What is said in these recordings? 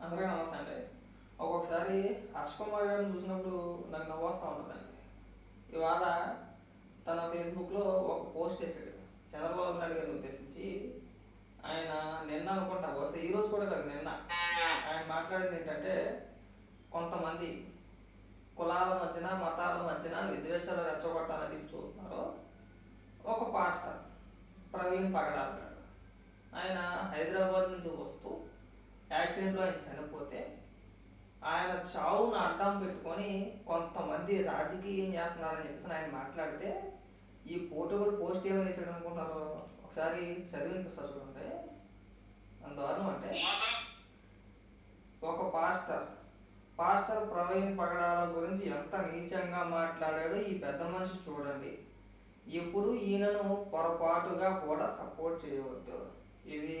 అందరికీ నమస్తే అండి ఒక్కొక్కసారి హర్ష్ కుమార్ గారిని చూసినప్పుడు నాకు నవ్వు వస్తూ ఉంటుందండి ఇవాళ తన ఫేస్బుక్లో ఒక పోస్ట్ వేసాడు చంద్రబాబు నాయుడు గారిని ఉద్దేశించి ఆయన నిన్న అనుకుంటా బహుశా ఈ రోజు కూడా కాదు నిన్న ఆయన మాట్లాడింది ఏంటంటే కొంతమంది కులాల మధ్యన మతాల మధ్యన విద్వేషాలు రెచ్చగొట్టాలని చెప్పి చూస్తున్నారు ఒక పాస్టర్ ప్రవీణ్ పగడాలన్నాడు ఆయన హైదరాబాద్ నుంచి వస్తూ యాక్సిడెంట్లో ఆయన చనిపోతే ఆయన చావును అడ్డం పెట్టుకొని కొంతమంది రాజకీయం చేస్తున్నారని చెప్పేసి ఆయన మాట్లాడితే ఈ పోర్టబుల్ పోస్ట్ ఏమని వేసాడు అనుకుంటున్నారు ఒకసారి చదివి వినిపిస్తారు చూడండి. అంత దారుణం అంటే ఒక పాస్టర్ పాస్టర్ ప్రవీణ్ పగడాల గురించి ఎంత నీచంగా మాట్లాడాడో ఈ పెద్ద మనిషి చూడండి. ఎప్పుడు ఈయనను పొరపాటుగా కూడా సపోర్ట్ చేయవద్దు. ఇది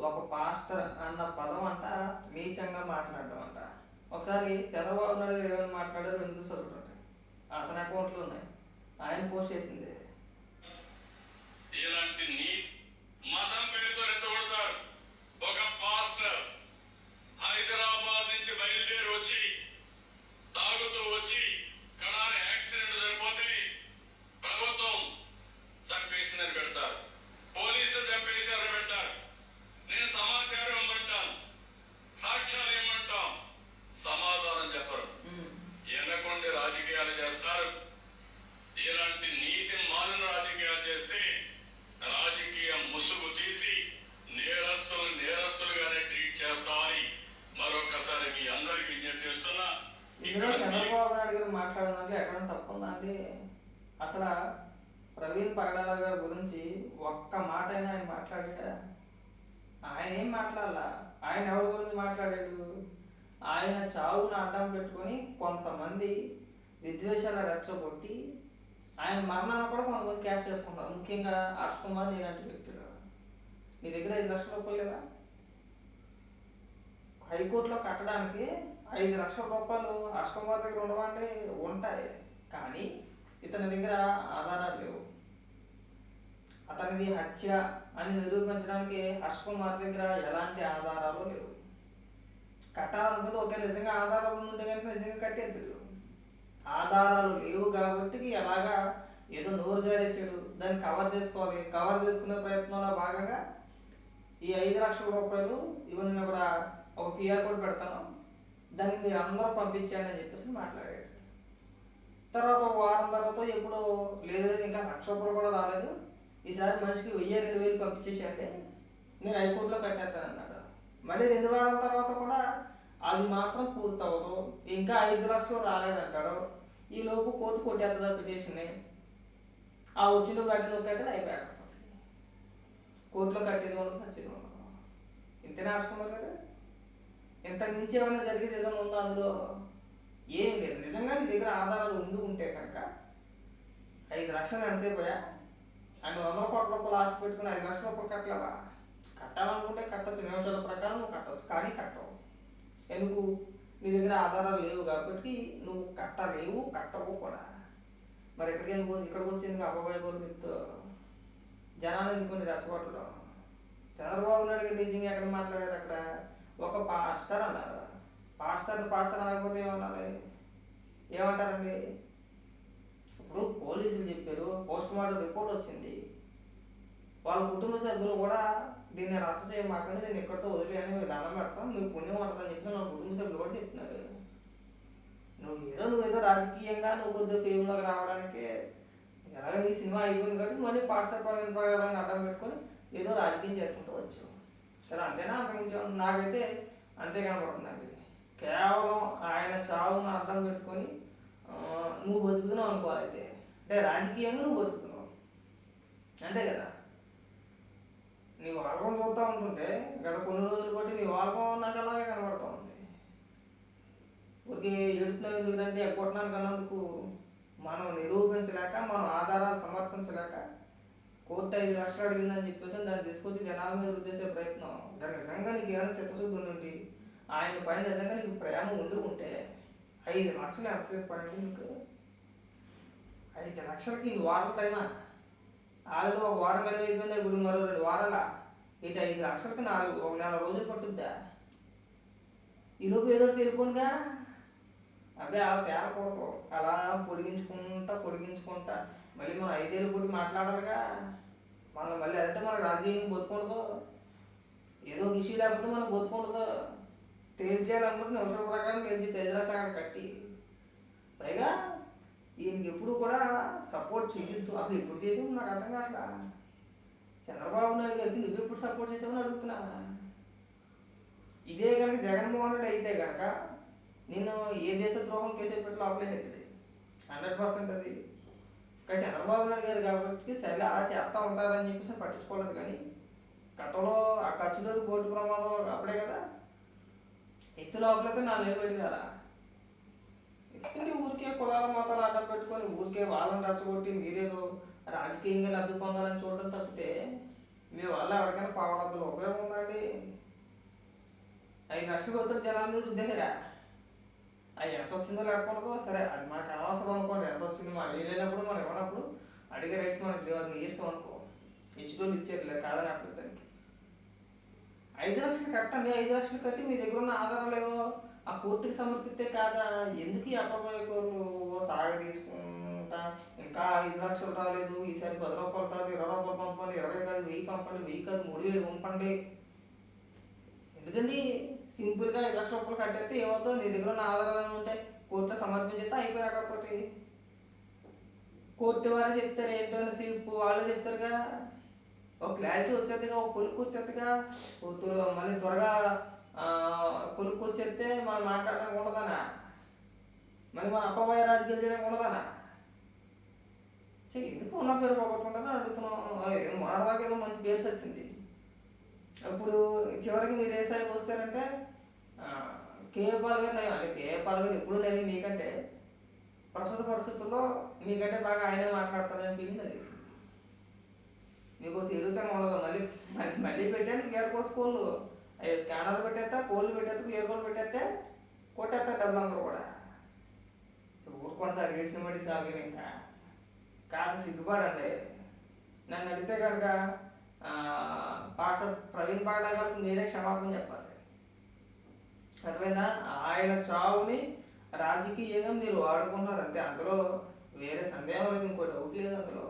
ఒక పాస్టర్ అన్న పదం అంట నీచంగా మాట్లాడడం అంట ఒకసారి చంద్రబాబు నాయుడు గారు ఏమైనా మాట్లాడారో రెండు చూడండి అతని అకౌంట్లో ఉన్నాయి. ఆయన పోస్ట్ చేసింది. ఇలాంటి ఇందులో చంద్రబాబు నాయుడు గారు మాట్లాడడానికి ఎక్కడ తప్పుందా అండి? అసలు ప్రవీణ్ పగడాల గారి గురించి ఒక్క మాట అయినా ఆయన మాట్లాడా ఆయన ఏం మాట్లాడాల? ఆయన ఎవరి గురించి మాట్లాడాడు? ఆయన చావును అడ్డం పెట్టుకొని కొంతమంది విద్వేషాల రెచ్చగొట్టి ఆయన మరణాన్ని కూడా కొంతమంది క్యాష్ చేసుకుంటారు. ముఖ్యంగా హర్ష్ కుమార్ ఇలాంటి వ్యక్తులు. నీ దగ్గర ఐదు లక్షల రూపాయలు లేవా? హైకోర్టులో కట్టడానికి ఐదు లక్షల రూపాయలు అష్టమార్ దగ్గర ఉండవంటే ఉంటాయి. కానీ ఇతని దగ్గర ఆధారాలు లేవు. అతనిది హత్య అని నిరూపించడానికి హర్ష్ కుమార్ దగ్గర ఎలాంటి ఆధారాలు లేవు. కట్టాలనుకుంటే ఒకే నిజంగా ఆధారాలు ఉంటే కనుక నిజంగా కట్టేద్దరు ఆధారాలు లేవు కాబట్టి ఎలాగా ఏదో నోరు జారేసాడు దాన్ని కవర్ చేసుకోవాలి. కవర్ చేసుకునే ప్రయత్నంలో భాగంగా ఈ ఐదు లక్షల రూపాయలు ఇవన్నీ కూడా ఒక క్యూఆర్ కోడ్ పెడతాను. దాన్ని మీరు అందరూ పంపించండి అని చెప్పేసి మాట్లాడాడు. తర్వాత ఒక వారం తర్వాత ఎప్పుడు లేదు లేదు ఇంకా లక్ష రూపాయలు కూడా రాలేదు. ఈసారి మనిషికి వెయ్యి రెండు వేలు పంపించేసేయండి. నేను హైకోర్టులో కట్టేస్తానన్నాడు. మళ్ళీ రెండు వారాల తర్వాత కూడా అది మాత్రం పూర్తవదు ఇంకా ఐదు లక్షలు రాలేదంటాడు. ఈ లోపు కోర్టు కొట్టేస్తుందా పిటిషన్ని? ఆ వచ్చిన కట్టిన నొక్కైతే అయిపోయాడు కోర్టులో కట్టేది ఉండదు సచ్చేది ఉండదు ఇంతే నడుచుకున్నారు కదా? ఇంతకు మించి ఏమైనా జరిగేది ఏదైనా ఉందా అందులో? ఏమి లేదు. నిజంగా నీ దగ్గర ఆధారాలు ఉండి ఉంటే కనుక ఐదు లక్షలు ఎంతసేపోయా ఆయన వందల కోట్ల రూపాయలు ఆశ పెట్టుకుని ఐదు లక్షల రూపాయలు కట్టలేవా? కట్టాలనుకుంటే కట్టచ్చు. నిమిషాల ప్రకారం నువ్వు కట్టవచ్చు కానీ కట్టవు. ఎందుకు? నీ దగ్గర ఆధారాలు లేవు కాబట్టి నువ్వు కట్టలేవు కట్టవు కూడా. మరి ఎక్కడికి ఎందుకు ఇక్కడికి వచ్చింది అబ్బాయి కూడా చెప్తూ జనాలు ఎందుకు రెచ్చగొట్టడం చంద్రబాబు నాయుడు నీజింగ్ ఎక్కడ మాట్లాడారు అక్కడ? ఒక పాస్టర్ అన్నారు. పాస్టర్ పాస్టర్ అనకపోతే ఏమన్నారు ఏమంటారండి? ఇప్పుడు పోలీసులు చెప్పారు పోస్ట్ మార్టం రిపోర్ట్ వచ్చింది. వాళ్ళ కుటుంబ సభ్యులు కూడా దీన్ని రచ్చ చేయమాకండి దీన్ని ఎక్కడితో వదిలేయని మీకు దండం పెడతాం మీకు పుణ్యం ఉంటుందని చెప్పి వాళ్ళ కుటుంబ సభ్యులు కూడా చెప్తున్నారు నువ్వు ఏదో నువ్వు ఏదో రాజకీయంగా నువ్వు కొద్దిగా ఫేమ్లోకి రావడానికి ఎలాగ నీ సినిమా అయిపోయింది కాబట్టి మళ్ళీ పాస్టర్ ప్రవీణ్ ప్రకారం అడ్డం పెట్టుకొని ఏదో రాజకీయం చేసుకుంటూ వచ్చావు. సరే అంతేనా అంతకుమించి నాకైతే అంతే కనపడుతుందండి కేవలం ఆయన చావును అర్థం పెట్టుకొని నువ్వు బతుకుతున్నావు అనుకోవాలి అయితే. అంటే రాజకీయంగా నువ్వు బతుకుతున్నావు. అంతే కదా? నీ వాల్కం చూస్తూ ఉంటుంటే గత కొన్ని రోజులు బట్టి నీ వాల్కం నాకు అలాగే కనబడుతూ ఉంది. ఊరికి ఎడుతున్నావు ఎందుకంటే కొట్టడానికి అన్నందుకు మనం నిరూపించలేక మనం ఆధారాలు సమర్పించలేక కోర్టు ఐదు లక్షలు అడిగిందని చెప్పేసి దాన్ని తీసుకొచ్చి జనాల మీద రుద్దేసే ప్రయత్నం. దాని నిజంగా నీకు ఏమైనా చిత్తశుద్ధి ఉండి ఆయన పైన నిజంగా నీకు ప్రేమ ఉండి ఉంటే ఐదు లక్షలు ఎంతసేపు పడండి నీకు? ఐదు లక్షలకి ఇది వారం టైమా? ఆల్రెడీ ఒక వారం గడువు అయిపోయింది ఇప్పుడు మరో రెండు వారాల? ఇటు ఐదు లక్షలకి నాలుగు ఒక నెల రోజులు పట్టుద్దా? ఈలోపు ఏదో ఒకటి అదే అలా తేలకూడదు. అలా పొడిగించుకుంటా పొడిగించుకుంటా. మళ్ళీ మనం ఐదేళ్ళు పుట్టి మాట్లాడాలిగా. మనం మళ్ళీ అదైతే మనకు రాజకీయం బతుకుండదు. ఏదో ఒక ఇష్యూ లేకపోతే మనం బతుకుండదు. తేల్చేయాలనుకుంటే నిమిషాల ప్రకారం తేల్చి చైద్రాస్ కట్టి. పైగా ఈయనకి ఎప్పుడు కూడా సపోర్ట్ చేయొద్దు అసలు ఎప్పుడు చేసావు నాకు అర్థం కావట్లా. చంద్రబాబు నాయుడు గారికి నువ్వు ఎప్పుడు సపోర్ట్ చేసావని అడుగుతున్నా. ఇదే కనుక జగన్మోహన్ రెడ్డి అయితే కనుక నేను ఏ దేశ ద్రోహం కేసు పెట్టి లోపలేదు హండ్రెడ్ పర్సెంట్ అది. కానీ చంద్రబాబు నాయుడు గారు కాబట్టి సరే అలా చేస్తా ఉంటారని చెప్పేసి పట్టించుకోలేదు కానీ గతంలో ఆ ఖర్చులకు బోటు ప్రమాదంలో అప్పుడే కదా. ఎత్తు లోపలైతే నాలుగు నెలలు పెట్టి కదా. ఎందుకంటే ఊరికే కులాల మతాలు అడ్డం పెట్టుకొని ఊరికే వాళ్ళని రచ్చగొట్టి మీరేదో రాజకీయంగా లబ్ధి పొందాలని చూడడం తప్పితే మీ వల్ల ఎవరికైనా పావడద్దులు ఉపయోగం ఉందండి ఐదు లక్షలకు వస్తే జనాలు మీద అది ఎంత వచ్చిందో లేకపోవడదో. సరే అది మనకు అనవసరం అనుకోండి. ఎంత వచ్చింది మనం వెళ్ళినప్పుడు మనం ఇవ్వనప్పుడు అడిగే రైట్స్ మనకి అది నీ ఇష్టం అనుకో. ఇచ్చేటోళ్ళు ఇచ్చేట్లేదు కాదని అప్పుడు దానికి. ఐదు లక్షలు కట్టండి. ఐదు లక్షలు కట్టి మీ దగ్గర ఉన్న ఆధారాలు ఏవో ఆ కోర్టుకి సమర్పిస్తే కాదా? ఎందుకు ఈ అప్పబోయే కోర్లు సాగ తీసుకుంటా? ఇంకా ఐదు లక్షలు రాలేదు. ఈసారి పది రూపాయలు కాదు ఇరవై రూపాయలు పంపండి. ఇరవై కాదు వెయ్యి పంపండి. వెయ్యి కాదు మూడు వేలు పంపండి. ఎందుకండి? సింపుల్గా ఐదు లక్షల రూపాయలు కట్టేస్తే ఏమవుతుంది? నీ దగ్గర ఉన్న ఆధారాలు ఉంటే కోర్టులో సమర్పించేస్తే అయిపోయి అక్కడతోటి కోర్టు వారే చెప్తారు ఏంటో అని తీర్పు వాళ్ళే చెప్తారుగా ఒక క్లారిటీ వచ్చేదిగా ఒక కొలుక్కు వచ్చేదిగా. మళ్ళీ త్వరగా కొలుక్కు వచ్చేస్తే మనం మాట్లాడడానికి ఉండదనా? మళ్ళీ మన అప్పబాయ రాజకీయాలు చేయడానికి ఉండదనా? సరే ఎందుకు ఉన్న పేరు పోగొట్టుకుంటారో అడుగుతున్నాం. ఏదో ఏదో మంచి పేర్స్ వచ్చింది అప్పుడు చివరికి మీరు ఏ స్థాయికి వస్తారంటే కేఏ పాల్ గారు నయం అంటే కేఏ పాల్ గారు ఎప్పుడు నయం మీకంటే ప్రస్తుత పరిస్థితుల్లో మీకంటే బాగా ఆయనే మాట్లాడతారని ఫీలింగ్ కలిగింది మీకు తిరుగుతూనే ఉండదు. మళ్ళీ మళ్ళీ పెట్టాను గేర్ కోర్స్ కోళ్ళు అవి స్కానర్ పెట్టేస్తా కోళ్ళు పెట్టేస్తా గేర్ కోళ్ళు పెట్టేస్తే కొట్టేస్తా డబ్బులు అందరూ కూడా. సో ఊరుకోండి సార్ ఏడ్చిన పడి సార్ ఇంకా కాస్త సిగ్గుపడండి. నన్ను అడిగితే కనుక పాస్టర్ ప్రవీణ్ పాడా గారికి మీరే క్షమాపణ చెప్పాలి. అర్థమైందా? ఆయన చావుని రాజకీయంగా మీరు వాడుకున్నారు అంతే అందులో వేరే సందేహం లేదు ఇంకో డౌట్ లేదు అందులో.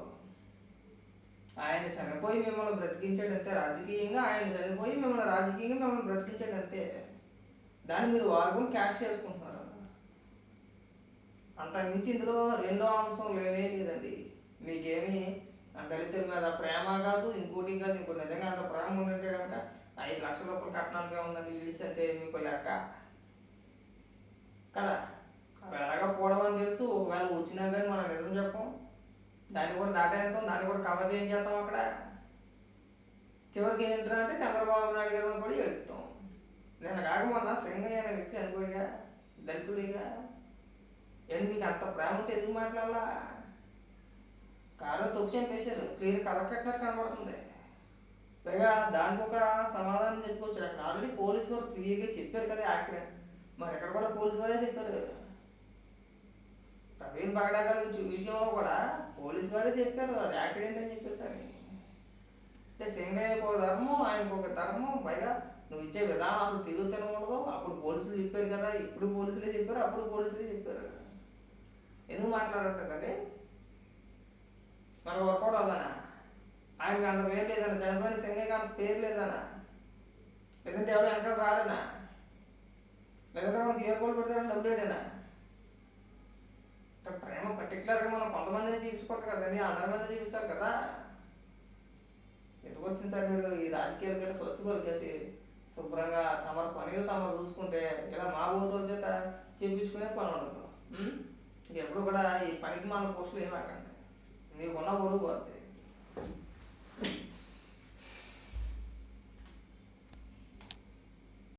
ఆయన చనిపోయి మిమ్మల్ని బ్రతికించాడు అంతే రాజకీయంగా ఆయన చనిపోయి మిమ్మల్ని రాజకీయంగా మిమ్మల్ని బ్రతికించాడు అంతే. దాన్ని మీరు వాడుకొని క్యాష్ చేసుకుంటున్నారు అంతకుమించి ఇందులో రెండో అంశం లేనే లేదండి. మీకేమి దళితుల మీద ప్రేమ కాదు ఇంకోటి కాదు ఇంకోటి నిజంగా అంత ప్రేమ ఉందంటే కనుక ఐదు లక్షల రూపాయలు కట్టడానికి ఉందండి ఈడిస్ అంటే మీకు లెక్క. కదా? అవి ఎలాగ పోవడం అని తెలుసు. ఒకవేళ వచ్చినా కానీ మనం నిజం చెప్పం. దాన్ని కూడా దాటేస్తాం దాన్ని కూడా కవర్ చేయం చేస్తాం అక్కడ. చివరికి ఏంటంటే అంటే చంద్రబాబు నాయుడు గారు కూడా ఎడుతాం నేను కాక మొన్న సింగయ్య అనే వ్యక్తి అనుకోడిగా దళితుడిగా. ఏంటి మీకు అంత ప్రేమ ఉంటే ఎందుకు మాట్లాడాలా? కారణం తొక్కు చంపేశారు. క్లియర్ కలర్ కట్టినట్టు కనబడుతుంది. పైగా దానికి ఒక సమాధానం చెప్పుకోవచ్చు. అక్కడ ఆల్రెడీ పోలీసు వారు క్లియర్గా చెప్పారు కదా యాక్సిడెంట్. మరి ఎక్కడ కూడా పోలీసు వారే చెప్పారు ప్రవీణ్ పగడా గారి విషయంలో కూడా పోలీసు వారే చెప్పారు. అది యాక్సిడెంట్ అని చెప్పేసరి అంటే సింగయ్యకు ఒక ధర్మం ఆయనకు ఒక ధర్మం. పైగా నువ్వు ఇచ్చే విధానం అసలు తిరుగుతూనే ఉండదు. అప్పుడు పోలీసులు చెప్పారు కదా. ఇప్పుడు పోలీసులే చెప్పారు. అప్పుడు పోలీసులే చెప్పారు. ఎందుకు మాట్లాడటండి మన వర్కౌట్ అవుదానా ఆయనకి అంత పేరు లేదన్న చనిపోయిన సింగయ్యకి అంత పేరు లేదన్నా. లేదంటే ఎవరు వెనకాల రాడనా లేదంటే మనకి ఏ కోళ్ళు పెడతారని డబ్బు ఏడేనా అంటే ప్రేమ పర్టికులర్గా మనం కొంతమందిని చూపించకూడదు కదండి అందరి మంది చూపించాలి కదా. ఎందుకు వచ్చింది సార్ మీరు ఈ రాజకీయాలు కంటే స్వస్తి పలికేసి? శుభ్రంగా తమరు పనిలో తమరు చూసుకుంటే ఇలా మా ఊరు చేత చేయించుకునే పని ఉండదు. ఎప్పుడు కూడా ఈ పనికి మన పోస్టులు ఏమాకండి మీకున్న ఊరు పోతే